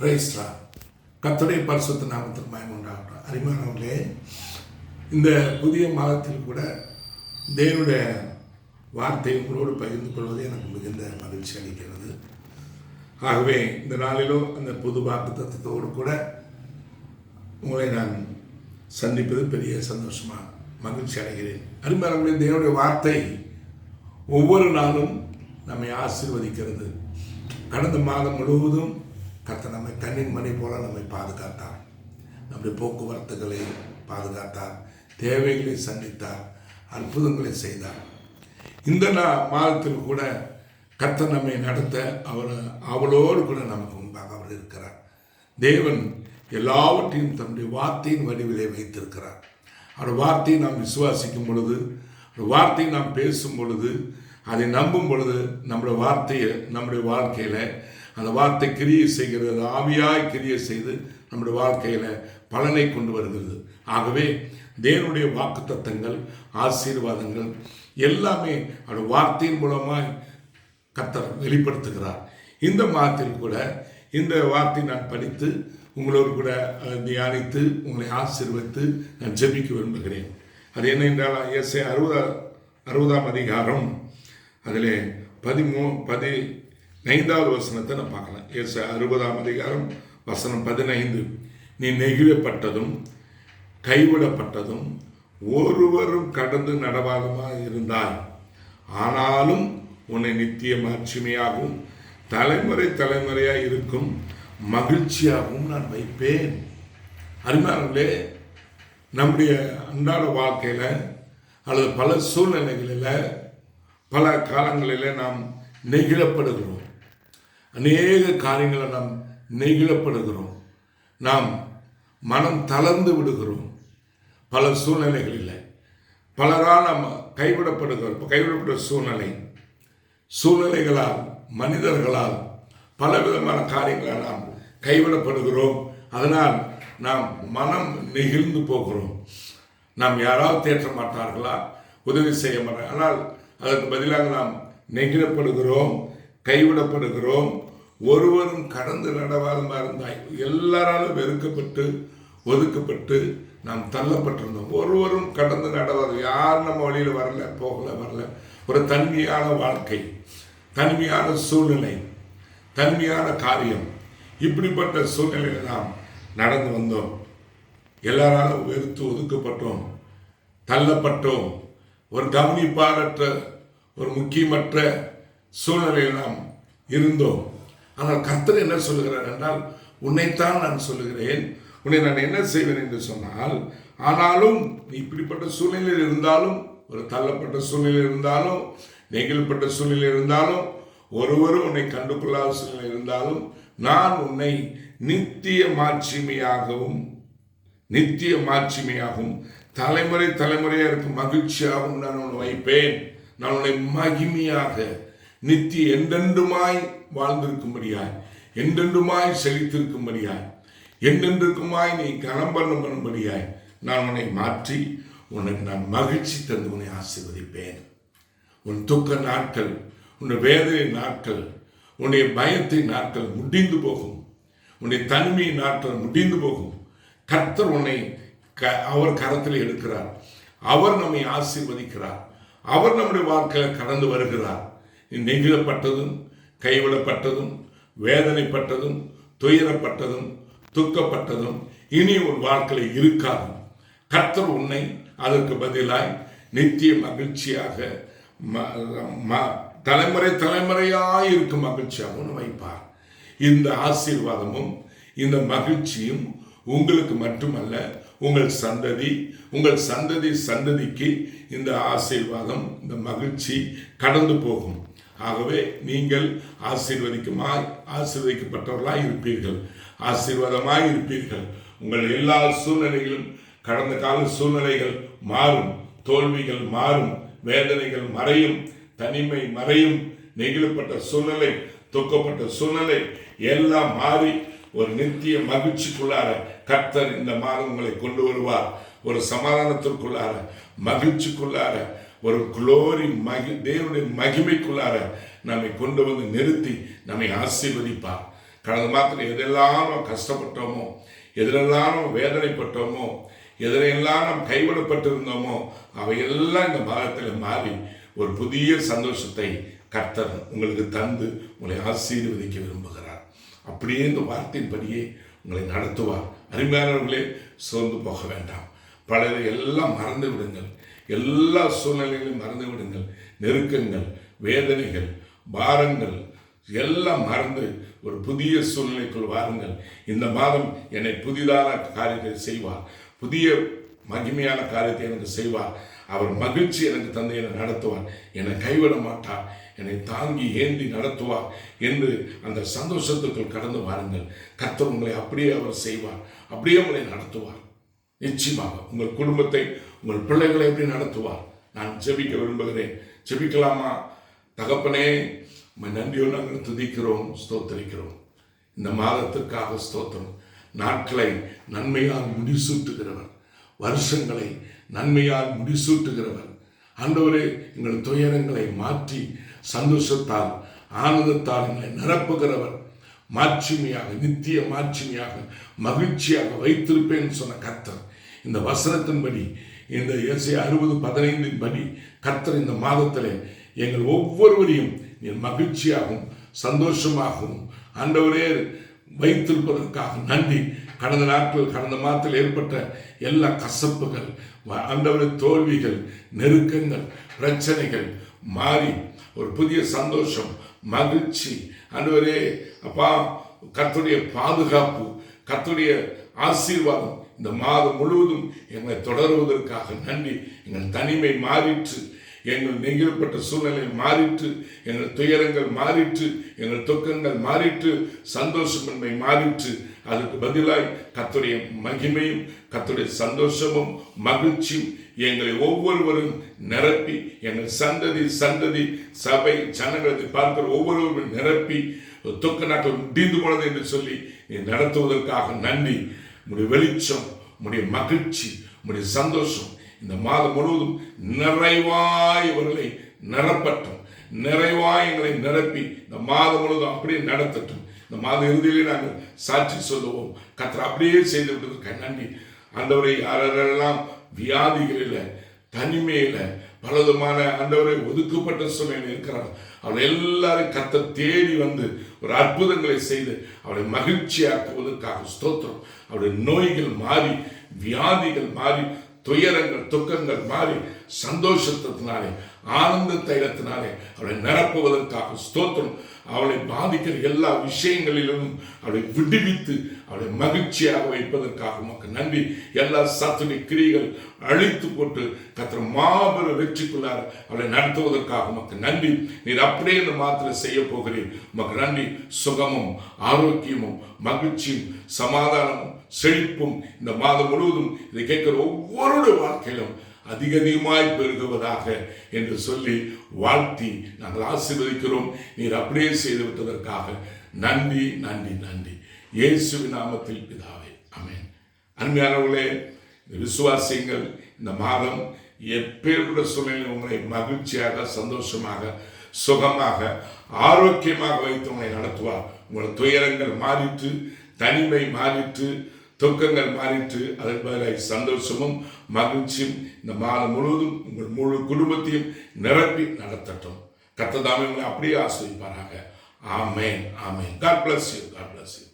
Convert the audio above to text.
பிரைஸ்ரா கத்தடை பரிசுத்த நாமத்தில் மயமுண்டாகட்டும் அருமையானவர்களே இந்த புதிய மாதத்தில் கூட தேவனுடைய வார்த்தை உங்களோடு பகிர்ந்து கொள்வது எனக்கு மிகுந்த மகிழ்ச்சி அளிக்கிறது. ஆகவே இந்த நாளிலும் அந்த புது வாக்கு தத்துவத்தோடு கூட உங்களை நான் சந்திப்பது பெரிய சந்தோஷமாக மகிழ்ச்சி அடைகிறேன். அருமையானவர்களே தேவனுடைய வார்த்தை ஒவ்வொரு நாளும் நம்மை ஆசிர்வதிக்கிறது. கடந்த மாதம் முழுவதும் கர்த்தர் நம்மை கண்ணின் மணி போல நம்மை பாதுகாத்தார். நம்முடைய போக்குவரத்துகளை பாதுகாத்தார். தேவைகளை சந்தித்தார். அற்புதங்களை செய்தார். இந்த நா மாதத்தில் கூட கர்த்தர் நம்மை நடத்த அவர் அவளோடு கூட நமக்கு முன்பாக அவர் இருக்கிறார். தேவன் எல்லாவற்றையும் தன்னுடைய வார்த்தையின் வடிவிலே வைத்திருக்கிறார். அவர் வார்த்தையை நாம் விசுவாசிக்கும் பொழுது ஒரு வார்த்தையை நாம் பேசும் பொழுது அதை நம்பும் பொழுது நம்முடைய வார்த்தையை நம்முடைய வாழ்க்கையில் அந்த வார்த்தை கிரியை செய்கிறது ஆவியாய் கிரியை செய்து நம்முடைய வாழ்க்கையில் பலனை கொண்டு வருகிறது. ஆகவே தேவனுடைய வாக்குத்தத்தங்கள் ஆசீர்வாதங்கள் எல்லாமே அவர் வார்த்தையின் மூலமாக கத்தர் வெளிப்படுத்துகிறார். இந்த மாதத்தில் கூட இந்த வார்த்தை நான் படித்து உங்களோடு கூட அதை தியானித்து உங்களை ஆசீர்வதித்து நான் ஜெபிக்க விரும்புகிறேன். அது என்ன என்றால் எஸ்ஏ அறுபதா அறுபதாம் அதிகாரம் அதில் பதிமூ பதி ஐந்தாவது வசனத்தை நான் பார்க்கலாம் எஸ் அறுபதாம் அதிகாரம் வசனம் பதினைந்து. நீ நெகிழப்பட்டதும் கைவிடப்பட்டதும் ஒருவரும் கடந்து நடவாதமாக இருந்தாய். ஆனாலும் உன்னை நித்திய மாட்சிமையாகவும் தலைமுறை தலைமுறையாக இருக்கும் மகிழ்ச்சியாகவும் நான் வைப்பேன். அருமையானவர்களே நம்முடைய அன்றாட வாழ்க்கையில் அல்லது பல சூழ்நிலைகளில் பல காலங்களில் நாம் நெகிழப்படுகிறோம். அநேக காரியங்களை நாம் நெகிழப்படுகிறோம். நாம் மனம் தளர்ந்து விடுகிறோம். பல சூழ்நிலைகளில் பலரால் நாம் கைவிடப்படுகிறோம் கைவிடப்பட்ட சூழ்நிலை. சூழ்நிலைகளால் மனிதர்களால் பல விதமான காரியங்களால் நாம் கைவிடப்படுகிறோம். அதனால் நாம் மனம் நெகிழ்ந்து போகிறோம். நாம் யாராவது தேற்ற மாட்டார்களா? உதவி செய்ய மாட்டார்கள்? ஆனால் அதற்கு பதிலாக நாம் நெகிழப்படுகிறோம் கைவிடப்படுகிறோம். ஒருவரும் கடந்து நடவாதமாக இருந்தாய். எல்லாராலும் வெறுக்கப்பட்டு ஒதுக்கப்பட்டு நாம் தள்ளப்பட்டிருந்தோம். ஒருவரும் கடந்து நடவாது. யார் நம்ம வழியில் வரல போகல வரல. ஒரு தன்மையான வாழ்க்கை தன்மையான சூழ்நிலை தன்மையான காரியம். இப்படிப்பட்ட சூழ்நிலையில் நாம் நடந்து வந்தோம். எல்லாராலும் வெறுத்து ஒதுக்கப்பட்டோம் தள்ளப்பட்டோம். ஒரு கவனிப்பாரற்ற ஒரு முக்கியமற்ற சூழ்நிலையில் நாம் இருந்தோம். ஆனால் கர்த்தர் என்ன சொல்லுகிறார் என்றால் உன்னைத்தான் நான் சொல்லுகிறேன். உன்னை நான் என்ன செய்வேன்? என்று சொன்னால் ஆனாலும் நீ இப்படிப்பட்ட சூழ்நிலையில் இருந்தாலும் ஒரு தள்ளப்பட்ட சூழ்நிலை இருந்தாலும் நெகிழ்ப்பட்ட சூழ்நிலை இருந்தாலும் ஒருவரும் உன்னை கண்டுகொள்ளாத சூழ்நிலை இருந்தாலும் நான் உன்னை நித்திய மாட்சிமையாகவும் நித்திய மாட்சிமையாகவும் தலைமுறை தலைமுறையாக இருக்கும் மகிழ்ச்சியாகவும் நான் உன்னை வைப்பேன். நான் உன்னை மகிமையாக நித்திய என்றென்றுமாய் வாழ்ந்திருக்கும்படியாய் என்றென்றுமாய் செழித்திருக்கும்படியாய் என்றென்றுக்குமாய் நீ கனம் பண்ணும்படியாய் நான் உன்னை மாற்றி உனக்கு நான் மகிழ்ச்சி தந்து உன்னை ஆசீர்வதிப்பேன். உன் துக்க நாட்கள் உன் வேதனை நாட்கள் உன்னுடைய பயத்தின் நாட்கள் முடிந்து போகும். உன்னுடைய தனிமை நாட்கள் முடிந்து போகும். கர்த்தர் உன்னை க அவர் கரத்தில் எடுக்கிறார். அவர் நம்மை ஆசீர்வதிக்கிறார். அவர் நம்முடைய வாழ்க்கையில் கடந்து வருகிறார். நீ நெகிழப்பட்டதும் கைவிடப்பட்டதும் வேதனைப்பட்டதும் துயரப்பட்டதும் துக்கப்பட்டதும் இனி உன் வாழ்க்கையில் இருக்காது. கர்த்தர் உன்னை அதற்கு பதிலாய் நித்திய மகிழ்ச்சியாக ம- ம- தலைமுறை தலைமுறையாய் இருக்கும் மகிழ்ச்சியாகவும் வைப்பார். இந்த ஆசீர்வாதமும் இந்த மகிழ்ச்சியும் உங்களுக்கு மட்டுமல்ல உங்கள் சந்ததி உங்கள் சந்ததி சந்ததிக்கு இந்த ஆசீர்வாதம் இந்த மகிழ்ச்சி கடந்து போகும். ஆகவே நீங்கள் ஆசீர்வதிக்குமாய் ஆசீர்வதிக்கப்பட்டவர்களாய் இருப்பீர்கள். ஆசீர்வாதமாய் இருப்பீர்கள் உங்கள் எல்லா சூழ்நிலைகளும் கடந்த கால சூழ்நிலைகள் மாறும். தோல்விகள் மாறும். வேதனைகள் மறையும். தனிமை மறையும். நெகிழப்பட்ட சூழ்நிலை தொக்கப்பட்ட சூழ்நிலை எல்லாம் மாறி ஒரு நித்திய மகிழ்ச்சிக்குள்ளார கர்த்தர் இந்த மாதம் உங்களை கொண்டு வருவார். ஒரு சமாதானத்திற்குள்ளார மகிழ்ச்சிக்குள்ளார ஒரு குளோரி மகி தேவனுடைய மகிமைக்குள்ளார நம்மை கொண்டு வந்து நிறுத்தி நம்மை ஆசீர்வதிப்பார். கடந்த மாதத்தில் எதெல்லாம் நம்ம கஷ்டப்பட்டோமோ எதிலெல்லாம் நம்ம வேதனைப்பட்டோமோ எதிலெல்லாம் நாம் கைவிடப்பட்டிருந்தோமோ அவையெல்லாம் இந்த மாதத்தில் மாறி ஒரு புதிய சந்தோஷத்தை கர்த்தர் உங்களுக்கு தந்து உங்களை ஆசீர்வதிக்க விரும்புகிறார். அப்படியே இந்த வார்த்தையின்படியே உங்களை நடத்துவார். அருமையானவர்களே சோர்ந்து போக வேண்டாம். பலரை எல்லாம் மறந்து விடுங்கள். எல்லா சூழ்நிலைகளையும் மறந்து விடுங்கள். நெருக்கங்கள் வேதனைகள் பாரங்கள் எல்லாம் மறந்து ஒரு புதிய சூழ்நிலைக்குள் வாருங்கள். இந்த மாதம் என்னை புதிதான காரியத்தை செய்வார். புதிய மகிமையான காரியத்தை எனக்கு செய்வார். அவர் மகிழ்ச்சி எனக்கு தந்து என்னை நடத்துவார். என்னை கைவிட மாட்டார். என்னை தாங்கி ஏந்தி நடத்துவார் என்று அந்த சந்தோஷத்துக்குள் கடந்து வாருங்கள். கர்த்தர் உங்களை அப்படியே அவர் செய்வார். அப்படியே உங்களை நடத்துவார். நிச்சயமாக உங்கள் குடும்பத்தை உங்கள் பிள்ளைகளை எப்படி நடத்துவார்? நான் ஜெபிக்க விரும்புகிறேன். ஜெபிக்கலாமா? தகப்பனே உம்மை நன்றியோடு நாங்கள் துதிக்கிறோம் ஸ்தோத்தரிக்கிறோம். இந்த மாதத்திற்காக ஸ்தோத்திரம். நாட்களை நன்மையால் முடிசூட்டுகிறவர். வருஷங்களை நன்மையால் முடிசூட்டுகிறவர். ஆண்டவரே எங்கள் துயரங்களை மாற்றி சந்தோஷத்தால் ஆனந்தத்தால் எங்களை நிரப்புகிறவர். மாட்சிமையாக நித்திய மாட்சிமையாக மகிழ்ச்சியாக வைத்திருப்பேன் சொன்ன கர்த்தர். இந்த வசனத்தின்படி இந்த இயேசை அறுபது பதினைந்தின் படி கர்த்தர் இந்த மாதத்தில் எங்கள் ஒவ்வொருவரையும் என் மகிழ்ச்சியாகவும் சந்தோஷமாகவும் ஆண்டவரே வைத்திருப்பதற்காக நன்றி. கடந்த நாட்கள் கடந்த மாதத்தில் ஏற்பட்ட எல்லா கசப்புகள் வ- ஆண்டவரே தோல்விகள் நெருக்கங்கள் பிரச்சனைகள் மாறி ஒரு புதிய சந்தோஷம் மகிழ்ச்சி. ஆண்டவரே அப்பா கத்துடைய பாதுகாப்பு கத்துடைய ஆசீர்வாதம் இந்த மாதம் முழுவதும் எங்களை தொடருவதற்காக நன்றி. எங்கள் தனிமை மாறிற்று. எங்கள் நெகிழப்பட்ட சூழ்நிலை மாறிற்று. எங்கள் துயரங்கள் மாறிற்று. எங்கள் துக்கங்கள் மாறிற்று. சந்தோஷமின்மை மாறிற்று. அதற்கு பதிலாய் கத்துடைய மகிமையும் கத்துடைய சந்தோஷமும் மகிழ்ச்சியும் எங்களை ஒவ்வொருவரும் நிரப்பி எங்கள் சந்ததி சந்ததி சபை ஜனங்களை பார்க்கிற ஒவ்வொருவரும் நிரப்பி துக்க நாட்கள் முடிந்து போனது என்று சொல்லி நடத்துவதற்காக நன்றி. உங்களுடைய வெளிச்சம் உங்களுடைய மகிழ்ச்சி உங்களுடைய சந்தோஷம். இந்த மாதம் முழுவதும் நிறைவாய் இவர்களை நிரப்பட்டும். நிறைவாய் எங்களை நிரப்பி இந்த மாதம் முழுவதும் அப்படியே நடத்தட்டும். இந்த மாத இறுதியிலே நாங்கள் சாட்சி சொல்லுவோம். கத்திர அப்படியே செய்து விட்டதற்கு நன்றி. அந்தவரை யாரெல்லாம் வியாதிகளில் தனிமையில் பலவிதமான ஆண்டவரை ஒதுக்கப்பட்ட சூழ்நிலை இருக்கிறார். அவளை எல்லாரும் கத்த தேடி வந்து ஒரு அற்புதங்களை செய்து அவளை மகிழ்ச்சியாக்குவதற்காக ஸ்தோத்திரம். அவருடைய நோய்கள் மாறி வியாதிகள் மாறி துயரங்கள் துக்கங்கள் மாறி சந்தோஷத்தினாலே ஆனந்த தைலத்தினாலே அவளை நிரப்புவதற்காக ஸ்தோத்திரம். அவளை பாதிக்கிற எல்லா விஷயங்களிலும் அவளை விடுவித்து அவளை மகிழ்ச்சியாக வைப்பதற்காக உமக்கு நன்றி. எல்லா சத்துடைய கிரிகள் அழித்து போட்டு கத்திர மாபெரும் வெற்றிக்குள்ளார் அவளை நடத்துவதற்காக உமக்கு நன்றி. நீர் அப்படியே இந்த மாத்திரை செய்ய போகிறீர். உமக்கு நன்றி. சுகமும் ஆரோக்கியமும் மகிழ்ச்சியும் சமாதானமும் செழிப்பும் இந்த மாதம் முழுவதும் இதை கேட்கிற ஒவ்வொருடைய வாழ்க்கையிலும் அதிக அதிகமாய் பெருகுவதாக என்று சொல்லி வாழ்த்தி நாங்கள் ஆசீர்வதிக்கிறோம். நீர் அப்படியே செய்து விட்டதற்காக நன்றி நன்றி நன்றி. இயேசு நாமத்தில் பிதாவே அமேன் அருமையானவர்களே விசுவாசியங்கள் இந்த மாதம் எப்பேற்பட்ட சூழ்நிலை உங்களை மகிழ்ச்சியாக சந்தோஷமாக சுகமாக ஆரோக்கியமாக வைத்து உங்களை நடத்துவார். உங்கள் துயரங்கள் மாறிட்டு தனிமை மாறிட்டு துக்கங்கள் மாறிற்று. அதன் பதிலாக சந்தோஷமும் மகிழ்ச்சியும் இந்த மாதம் முழுவதும் உங்கள் முழு குடும்பத்தையும் நிரப்பி நடத்தட்டும். கத்ததாமே உங்களை அப்படியே ஆசிரிப்பாராக ஆமேன் ஆமேன். God bless you God bless you